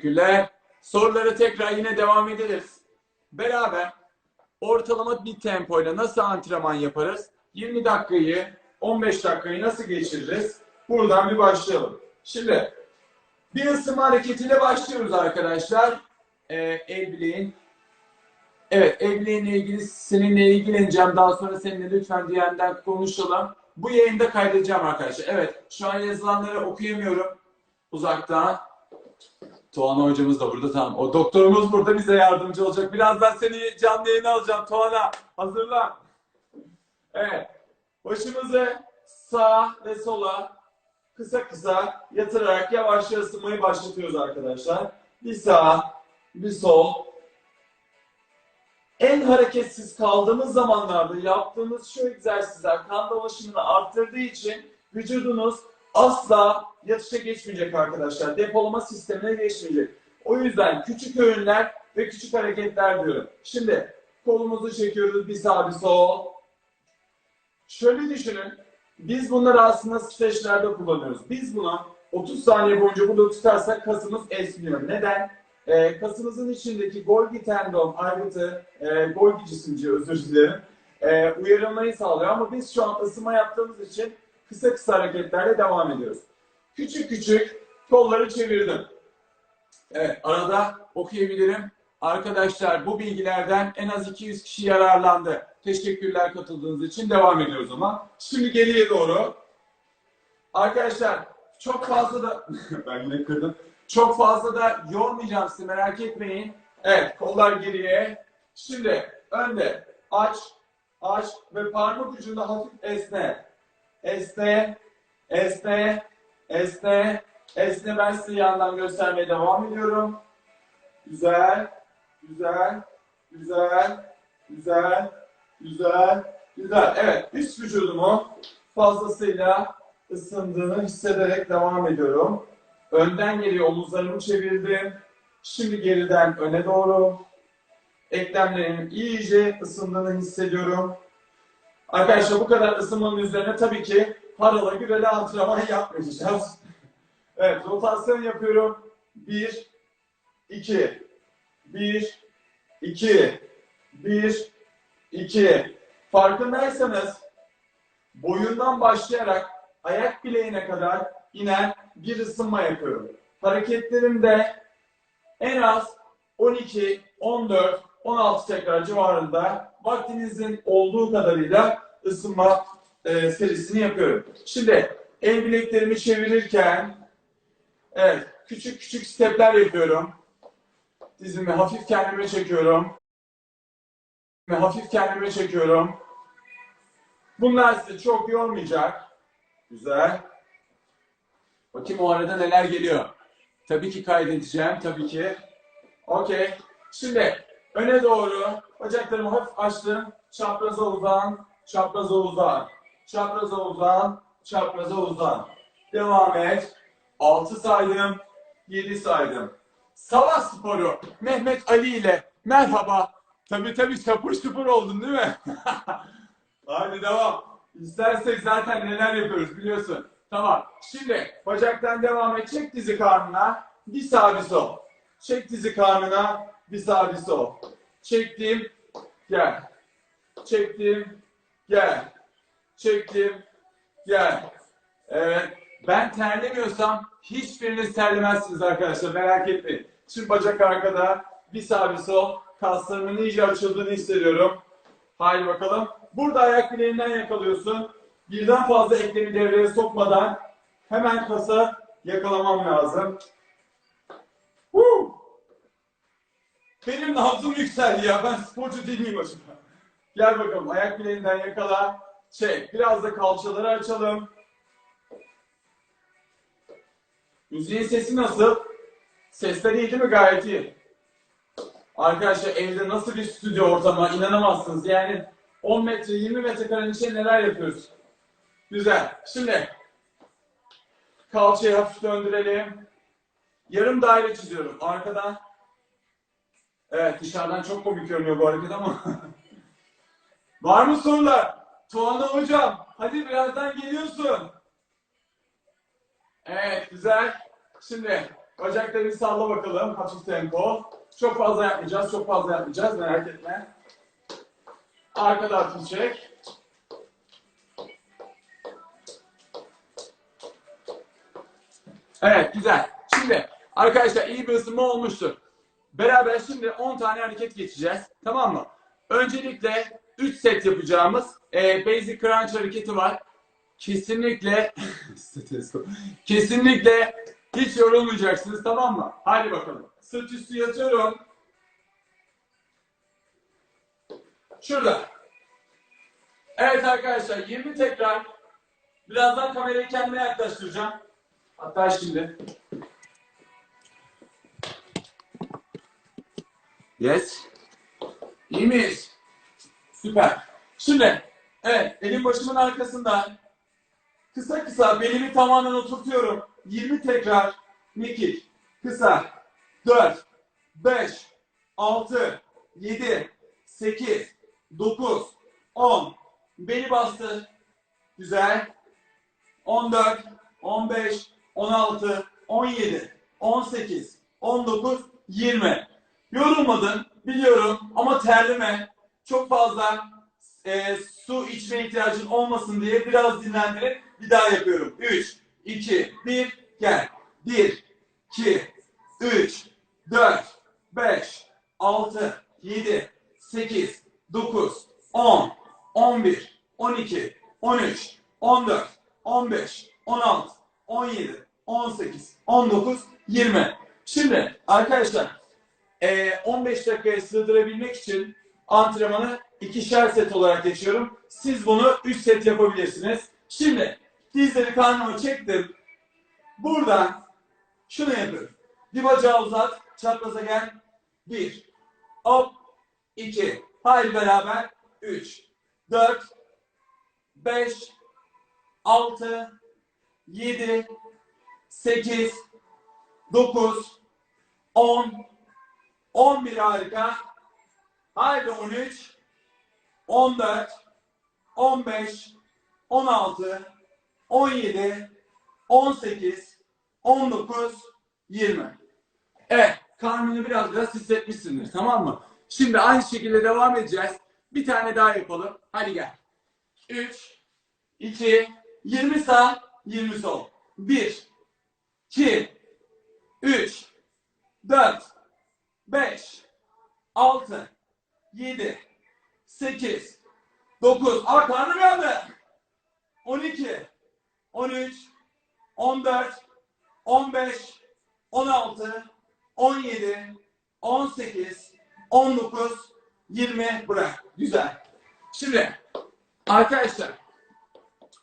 Teşekkürler. Sorulara tekrar yine devam ederiz. Beraber ortalama bir tempoyla nasıl antrenman yaparız? 20 dakikayı, 15 dakikayı nasıl geçiririz? Buradan bir başlayalım. Şimdi bir ısınma hareketiyle başlıyoruz arkadaşlar. Ee, el bileğin. Evet, el bileğinle ilgili seninle ilgileneceğim. Daha sonra seninle lütfen DM'den konuşalım. Bu yayında kaydedeceğim arkadaşlar. Evet, şu an yazılanları okuyamıyorum uzaktan. Tuana hocamız da burada tamam. O doktorumuz burada bize yardımcı olacak. Birazdan seni canlı yayına alacağım Tuana. Hazırlan. Evet. Başımızı sağa ve sola kısa kısa yatırarak yavaşça ısınmayı başlatıyoruz arkadaşlar. Bir sağ, bir sol. En hareketsiz kaldığımız zamanlarda yaptığımız şu egzersizler kan dolaşımını arttırdığı için vücudunuz asla yatışa geçmeyecek arkadaşlar. Depolama sistemine geçmeyecek. O yüzden küçük öğünler ve küçük hareketler diyorum. Şimdi kolumuzu çekiyoruz bir sağ bir sol. Şöyle düşünün. Biz bunları aslında streçlerde kullanıyoruz. Biz bunu 30 saniye boyunca burada tutarsak kasımız esmiyor. Neden? Ee, kasımızın içindeki Golgi tendon aygıtı, e, Golgi cisimci özür dilerim, e, uyarılmayı sağlıyor. Ama biz şu an ısınma yaptığımız için kısa kısa hareketlerle devam ediyoruz. Küçük küçük kolları çevirdim. Evet, arada okuyabilirim. Arkadaşlar bu bilgilerden en az 200 kişi yararlandı. Teşekkürler katıldığınız için. Devam ediyoruz ama. Şimdi geriye doğru. Arkadaşlar çok fazla da ben yine kırdım. Çok fazla da yormayacağım sizi merak etmeyin. Evet kollar geriye. Şimdi önde aç, aç ve parmak ucunda hafif esne. Esne, esne, esne, esne. Ben size yandan göstermeye devam ediyorum. Güzel, güzel, güzel, güzel, güzel, güzel. Evet, üst vücudumu fazlasıyla ısındığını hissederek devam ediyorum. Önden geriye omuzlarımı çevirdim. Şimdi geriden öne doğru. Eklemlerimin iyice ısındığını hissediyorum. Arkadaşlar bu kadar ısınmanın üzerine tabii ki harala gürele antrenman yapmayacağız. Evet, rotasyon yapıyorum. Bir, iki, bir, iki, bir, iki. Farkındaysanız boyundan başlayarak ayak bileğine kadar inen bir ısınma yapıyorum. Hareketlerimde en az 12, 14, 16 tekrar civarında vaktinizin olduğu kadarıyla ısınma e, serisini yapıyorum. Şimdi el bileklerimi çevirirken evet küçük küçük stepler yapıyorum. Dizimi hafif kendime çekiyorum. Ve hafif kendime çekiyorum. Bunlar sizi çok yormayacak. Güzel. Bakayım o arada neler geliyor. Tabii ki kaydedeceğim. Tabii ki. Okey. Şimdi öne doğru bacaklarımı hafif açtım. Çapraza uzan. Çapraza uzan. Çapraza uzan. Çapraza uzan. Devam et. 6 saydım. 7 saydım. Sabah sporu Mehmet Ali ile merhaba. Tabii tabii çapur çupur oldun değil mi? Hadi devam. İstersek zaten neler yapıyoruz biliyorsun. Tamam. Şimdi bacaktan devam et. Çek dizi karnına. Bir sağ bir sol. Çek dizi karnına. Bir sağ bir sol. Çektim. Gel. Çektim. Gel. Çektim. Gel. Evet. Ben terlemiyorsam hiçbiriniz terlemezsiniz arkadaşlar. Merak etmeyin. Şimdi bacak arkada. Bir sağ bir sol. Kaslarımın iyice açıldığını hissediyorum. Haydi bakalım. Burada ayak bileğinden yakalıyorsun. Birden fazla eklemi devreye sokmadan hemen kasa yakalamam lazım. Benim nabzım yükseldi ya. Ben sporcu değil miyim acaba? Gel bakalım. Ayak bileğinden yakala. Çek. Biraz da kalçaları açalım. Müziğin sesi nasıl? Sesler iyi değil mi? Gayet iyi. Arkadaşlar evde nasıl bir stüdyo ortamı inanamazsınız. Yani 10 metre 20 metre karenin içinde neler yapıyoruz. Güzel. Şimdi kalçayı hafif döndürelim. Yarım daire çiziyorum. Arkadan. Evet dışarıdan çok komik görünüyor bu hareket ama. Var mı sorular? Tuana hocam. Hadi birazdan geliyorsun. Evet güzel. Şimdi Bacakları salla bakalım. Hafif tempo. Çok fazla yapmayacağız. Çok fazla yapmayacağız. Merak etme. Arkada hafif çek. Evet güzel. Şimdi arkadaşlar iyi bir ısınma olmuştur. Beraber şimdi 10 tane hareket geçeceğiz. Tamam mı? Öncelikle 3 set yapacağımız e, basic crunch hareketi var. Kesinlikle kesinlikle hiç yorulmayacaksınız tamam mı? Hadi bakalım. Sırt üstü yatıyorum. Şurada. Evet arkadaşlar 20 tekrar. Birazdan kamerayı kendime yaklaştıracağım. Hatta şimdi. Yes. İyi miyiz? Süper. Şimdi, evet, elim başımın arkasında. Kısa kısa belimi tamamen oturtuyorum. 20 tekrar. Mekik. Kısa. 4, 5, 6, 7, 8, 9, 10. Beli bastır. Güzel. 14, 15, 16, 17, 18, 19, 20. Yorulmadın biliyorum ama terleme. Çok fazla e, su içme ihtiyacın olmasın diye biraz dinlendirip bir daha yapıyorum. 3, 2, 1, gel. 1, 2, 3, 4, 5, 6, 7, 8, 9, 10, 11, 12, 13, 14, 15, 16, 17, 18, 19, 20. Şimdi arkadaşlar e, 15 dakikaya sığdırabilmek için antrenmanı ikişer set olarak geçiyorum. Siz bunu 3 set yapabilirsiniz. Şimdi dizleri karnıma çektim. Buradan şunu yapıyorum. Bir bacağı uzat. Çapraza gel. 1. Hop. 2. Haydi beraber. 3. 4. 5. 6. 7. 8. 9. 10. 11 harika. Haydi 13. 14. 15. 16. 17. 18. 19. 20. Evet. Karnını biraz biraz hissetmişsindir. Tamam mı? Şimdi aynı şekilde devam edeceğiz. Bir tane daha yapalım. Hadi gel. 3. 2. 20 sağ. 20 sol. 1. 2. 3. 4. 5, 6, 7, 8, 9, aa karnım yandı. 12, 13, 14, 15, 16, 17, 18, 19, 20 bırak. Güzel. Şimdi arkadaşlar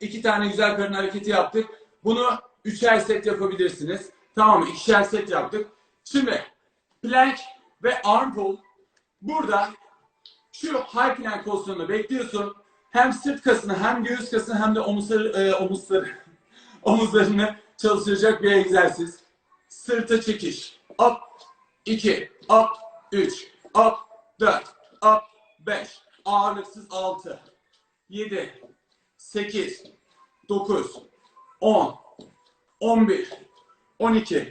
iki tane güzel karın hareketi yaptık. Bunu üçer set yapabilirsiniz. Tamam mı? İkişer set yaptık. Şimdi plank ve arm pull. Burada şu high plank pozisyonunda bekliyorsun. Hem sırt kasını hem göğüs kasını hem de omuzları, e, omuzları, omuzlarını çalıştıracak bir egzersiz. Sırta çekiş. Up 2, up 3, up 4, up 5, ağırlıksız 6, 7, 8, 9, 10, 11, 12,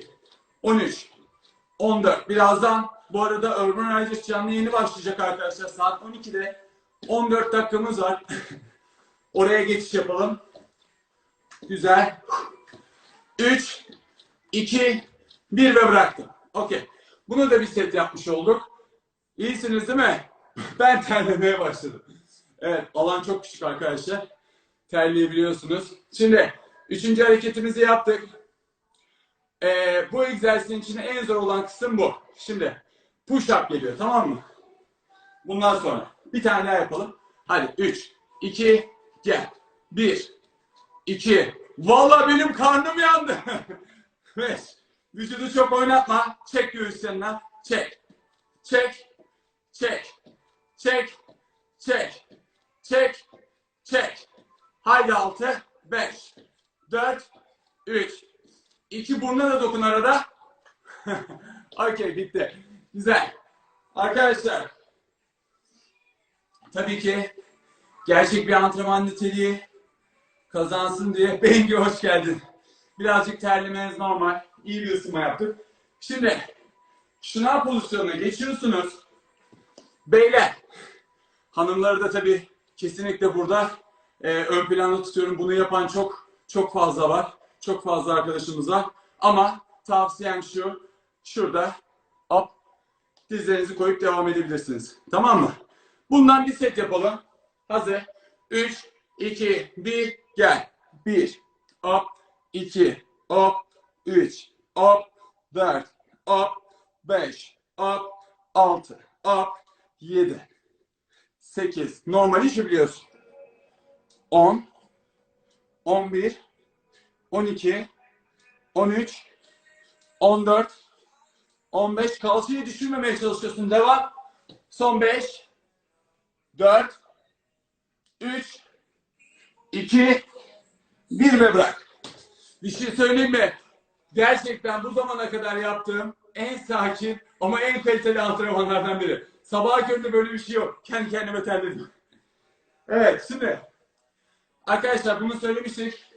13, 14. Birazdan bu arada Urban Riders canlı yeni başlayacak arkadaşlar. Saat 12'de 14 dakikamız var. Oraya geçiş yapalım. Güzel. 3, 2, 1 ve bıraktım. Okey. Bunu da bir set yapmış olduk. İyisiniz değil mi? Ben terlemeye başladım. Evet alan çok küçük arkadaşlar. Terleyebiliyorsunuz. Şimdi üçüncü hareketimizi yaptık. Ee, bu egzersizin içinde en zor olan kısım bu. Şimdi push up geliyor tamam mı? Bundan sonra bir tane daha yapalım. Hadi 3, 2, gel. 1, 2. Vallahi benim karnım yandı. 5. Vücudu çok oynatma. Çek göğüslerinden. Çek. Çek. Çek. Çek. Çek. Çek. Çek. Haydi 6, 5, 4, 3, İki burnuna da dokun arada. Okey bitti. Güzel. Arkadaşlar. Tabii ki gerçek bir antrenman niteliği kazansın diye Bengi hoş geldin. Birazcık terlemeniz normal. İyi bir ısınma yaptık. Şimdi şınav pozisyonuna geçiyorsunuz. Beyler, hanımları da tabii kesinlikle burada e, ön planda tutuyorum. Bunu yapan çok çok fazla var. Çok fazla arkadaşımız var. Ama tavsiyem şu, şurada hop dizlerinizi koyup devam edebilirsiniz. Tamam mı? Bundan bir set yapalım. Hazır. 3, 2, 1, gel. 1, hop, 2, hop, 3, hop, 4, hop, 5, hop, 6, hop, 7, 8. Normal işi biliyorsun. 10, 11, 12, 13, 14, 15. Kalçayı düşürmemeye çalışıyorsun. Devam. Son 5, 4, 3, 2, 1 ve bırak. Bir şey söyleyeyim mi? Gerçekten bu zamana kadar yaptığım en sakin ama en kaliteli antrenmanlardan biri. Sabah köründe böyle bir şey yok. Kendi kendime terledim. Evet şimdi arkadaşlar bunu söylemiştik.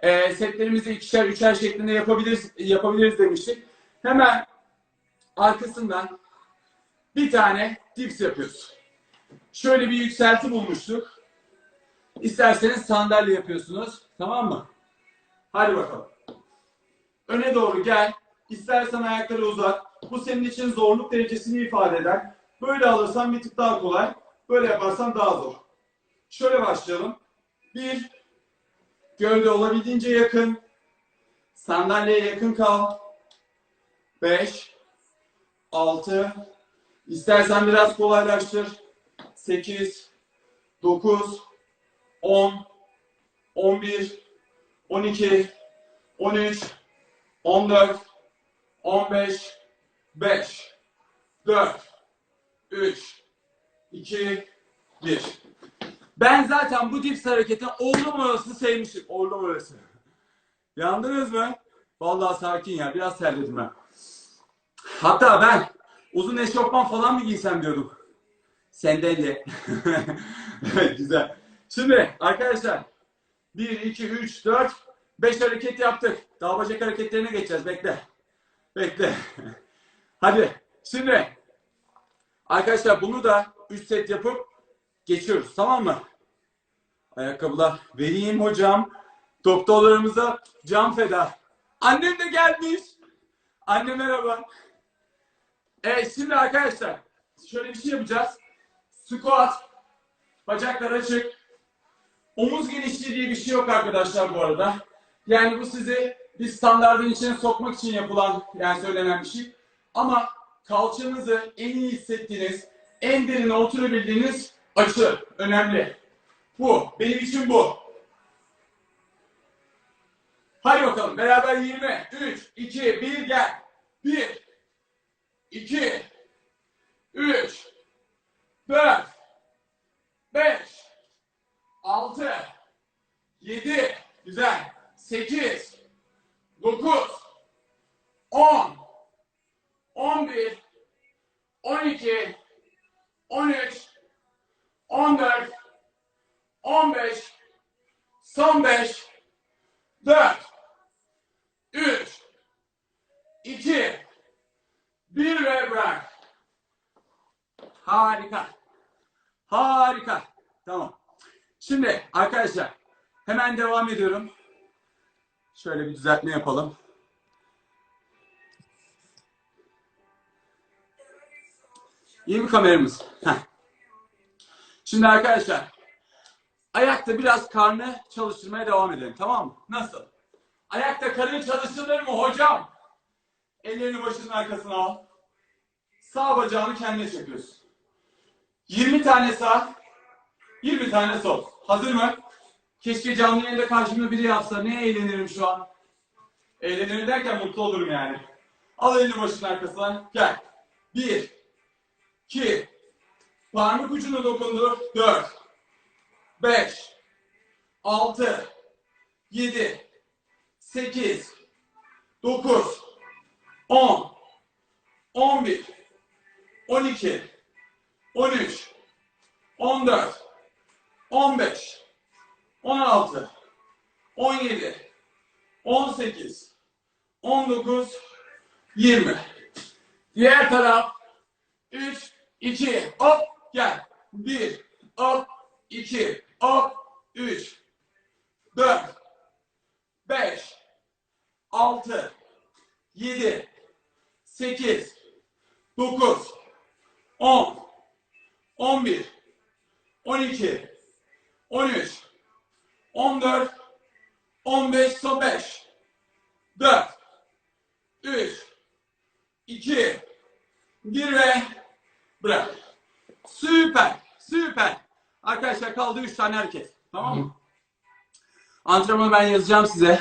Ee, setlerimizi ikişer üçer şeklinde yapabiliriz, yapabiliriz demiştik. Hemen arkasından bir tane dips yapıyoruz. Şöyle bir yükselti bulmuştuk. İsterseniz sandalye yapıyorsunuz. Tamam mı? Hadi bakalım. Öne doğru gel. İstersen ayakları uzat. Bu senin için zorluk derecesini ifade eder. Böyle alırsan bir tık daha kolay. Böyle yaparsan daha zor. Şöyle başlayalım. Bir, gövde olabildiğince yakın. Sandalyeye yakın kal. Beş, altı, istersen biraz kolaylaştır. Sekiz, dokuz, on, on bir, on iki, on üç, 14, 15, 5, 4, 3, 2, 1. Ben zaten bu dips hareketi oğlum orası sevmişim. Oğlum orası. Yandınız mı? Vallahi sakin ya. Biraz terledim ben. Hatta ben uzun eşofman falan mı giysem diyordum. Senden de. evet güzel. Şimdi arkadaşlar 1, 2, 3, 4, 5 hareket yaptık. Daha bacak hareketlerine geçeceğiz. Bekle. Bekle. Hadi. Şimdi arkadaşlar bunu da 3 set yapıp geçiyoruz. Tamam mı? Ayakkabılar vereyim hocam. Doktorlarımıza can feda. Annem de gelmiş. Anne merhaba. Evet şimdi arkadaşlar şöyle bir şey yapacağız. Squat. Bacaklar açık. Omuz genişliği diye bir şey yok arkadaşlar bu arada. Yani bu sizi bir standardın içine sokmak için yapılan yani söylenen bir şey. Ama kalçanızı en iyi hissettiğiniz, en derine oturabildiğiniz açı önemli. Bu. Benim için bu. Hadi bakalım beraber 20, 3, 2, 1 gel. 1, 2, 3, 4, 5, 6, 7, güzel. 8, 9, 10, 11, 12, 13, 14, 15, son 5, 4, 3, 2, 1 ve bırak. Harika. Harika. Tamam. Şimdi arkadaşlar hemen devam ediyorum. Şöyle bir düzeltme yapalım. İyi mi kameramız? Heh. Şimdi arkadaşlar ayakta biraz karnı çalıştırmaya devam edelim tamam mı? Nasıl? Ayakta karın çalıştırılır mı hocam? Ellerini başının arkasına al. Sağ bacağını kendine çekiyorsun. 20 tane sağ, 20 tane sol. Hazır mı? Keşke canlı yayında karşımda biri yapsa. Ne eğlenirim şu an. Eğlenirim derken mutlu olurum yani. Al elini başının arkasına. Gel. Bir. iki, Parmak ucuna dokundur. Dört. Beş. Altı. Yedi. Sekiz. Dokuz. On. On bir. On iki. On üç. On dört. On beş. 16, 17, 18, 19, 20. Diğer taraf 3, 2, hop gel. 1, hop 2, hop 3, 4, 5, 6, 7, 8, 9, 10, 11, 12, 13, 14, 15, son 5, 4, 3, 2, 1 ve bırak. Süper, süper. Arkadaşlar kaldı 3 tane hareket. Tamam mı? Antrenmanı ben yazacağım size.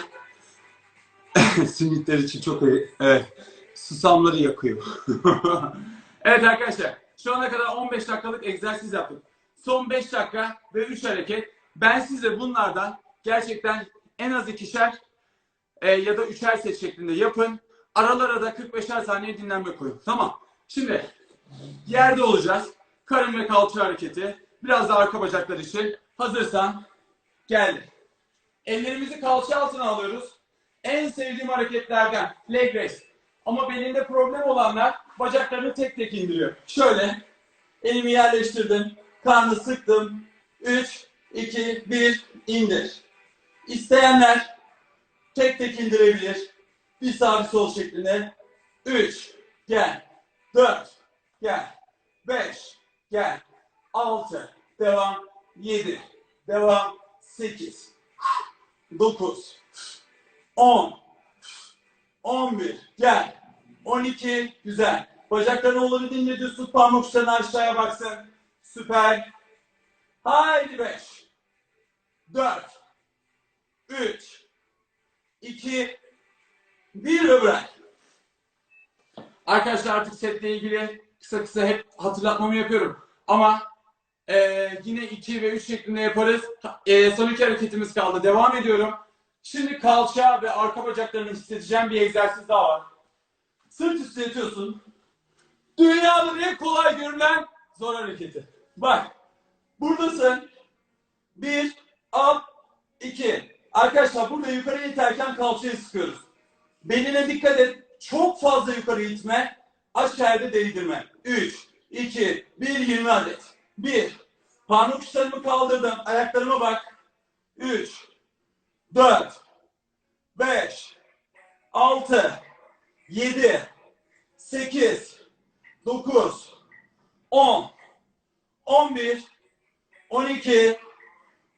Simitler için çok iyi. Evet. Susamları yakıyor. evet arkadaşlar. Şu ana kadar 15 dakikalık egzersiz yaptık. Son 5 dakika ve 3 hareket. Ben size bunlardan gerçekten en az ikişer e, ya da üçer set şeklinde yapın. Aralara da 45'er saniye dinlenme koyun. Tamam. Şimdi yerde olacağız. Karın ve kalça hareketi. Biraz da arka bacaklar için. Hazırsan geldi. Ellerimizi kalça altına alıyoruz. En sevdiğim hareketlerden leg raise. Ama belinde problem olanlar bacaklarını tek tek indiriyor. Şöyle elimi yerleştirdim. Karnı sıktım. 3, 2, 1 indir. İsteyenler tek tek indirebilir. Bir sağ sol şeklinde. 3 gel. 4 gel. 5 gel. 6 devam. 7 devam. 8 9 10 11 gel. 12 güzel. Bacaklarını olabildiğince düz tut parmak uçlarını aşağıya baksın. Süper. Haydi 5 4 3 2 1 ve bırak. Arkadaşlar artık setle ilgili kısa kısa hep hatırlatmamı yapıyorum. Ama eee, yine 2 ve 3 şeklinde yaparız. Eee, son iki hareketimiz kaldı. Devam ediyorum. Şimdi kalça ve arka bacaklarını hissedeceğim bir egzersiz daha var. Sırt üstü yatıyorsun. Dünyanın en kolay görülen zor hareketi. Bak. Buradasın. Bir, up, iki. Arkadaşlar burada yukarı iterken kalçayı sıkıyoruz. Beline dikkat et. Çok fazla yukarı itme. Aşağıda değdirme. 3, 2, 1, 20 adet. 1. Parmak uçlarımı kaldırdım. Ayaklarıma bak. 3, 4, 5, 6, 7, 8, 9, 10, 11, 12,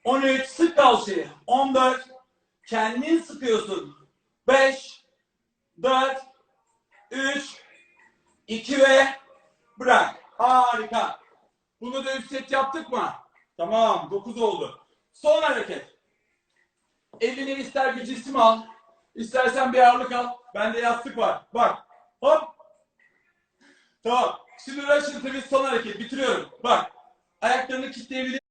13, sık kalçayı. 14, kendin sıkıyorsun. 5, 4, 3, 2 ve bırak. Harika. Bunu da 3 set yaptık mı? Tamam, 9 oldu. Son hareket. Elini ister bir cisim al, istersen bir ağırlık al. Bende yastık var. Bak. Hop. Tamam. Şimdi Russian Twist son hareket. Bitiriyorum. Bak. Ayaklarını kilitleyebilirsin.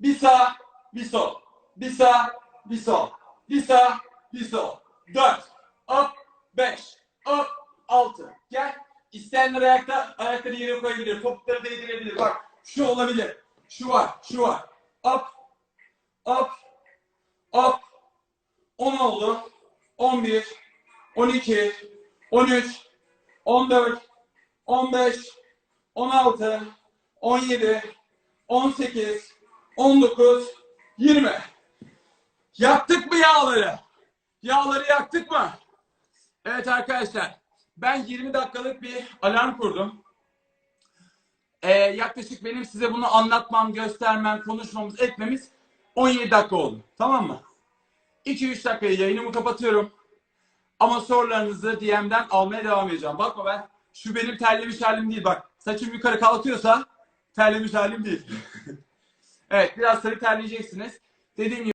Bir sağ, bir sol. Bir sağ, bir sol. Bir sağ, bir sol. Dört. Hop. Beş. Hop. Altı. Gel. İsteyenler ayakta, ayakları yere koyabilir. Topukları değdirebilir. Bak. Şu olabilir. Şu var. Şu var. Hop. Hop. Hop. 10 oldu. 11, 12, 13, 14, 15, 16, 17, 18, 19, 20. Yaktık mı yağları? Yağları yaktık mı? Evet arkadaşlar. Ben 20 dakikalık bir alarm kurdum. Ee, yaklaşık benim size bunu anlatmam, göstermem, konuşmamız, etmemiz 17 dakika oldu. Tamam mı? 2-3 dakikaya yayınımı kapatıyorum. Ama sorularınızı DM'den almaya devam edeceğim. Bakma ben şu benim terlemiş halim değil bak. Saçım yukarı kalkıyorsa terlemiş halim değil. evet biraz sarı terleyeceksiniz. Dediğim gibi